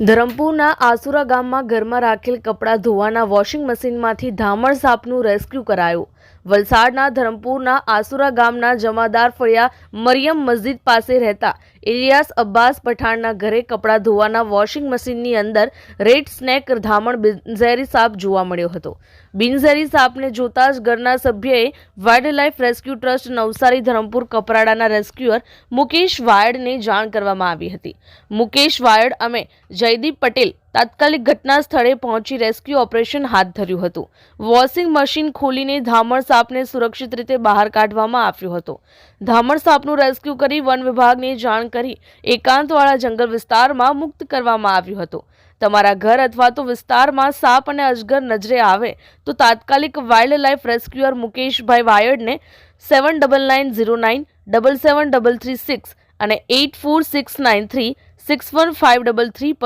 ધરમપુરના આસુરા ગામમાં ઘરમાં રાખેલ કપડાં ધોવાના વોશિંગ મશીનમાંથી ધામણ સાપનું રેસ્ક્યુ કરાયું. વલસાડના ધરમપુરના આસુરા ગામના જમાદાર ફળિયા મરિયમ મસ્જિદ પાસે રહેતા ઇલિયાસ અબ્બાસ પઠાણના ઘરે કપડાં ધોવાના વોશિંગ મશીનની અંદર રેડ સ્નેક ધામણ બિનઝેરી સાપ જોવા મળ્યો હતો. બિનઝેરી સાપને જોતા જ ઘરના સભ્યએ wildlife rescue trust Navsari Dharampur કપરાડાના rescuer Mukesh વાયડને જાણ કરવામાં આવી હતી. મુકેશ વાયડ, અમે જયદીપ પટેલ તાત્કાલિક ઘટના સ્થળે પહોંચી રેસ્ક્યુ ઓપરેશન હાથ ધર્યું હતું. વોશિંગ મશીન ખોલીને ધામણ સાપને સુરક્ષિત રીતે બહાર કાઢવામાં આવ્યો હતો. ધામણ સાપનું રેસ્ક્યુ કરી વન વિભાગને જાણ કરી એકાંતવાળા જંગલ વિસ્તારમાં મુક્ત કરવામાં આવ્યું હતું. તમારા ઘર અથવા તો વિસ્તારમાં સાપ અને અજગર નજરે આવે તો તાત્કાલિક wild life rescuer Mukeshbhai વાયડને seven double nine zero nine double seven double three six અને eight four six nine three six one five double three પર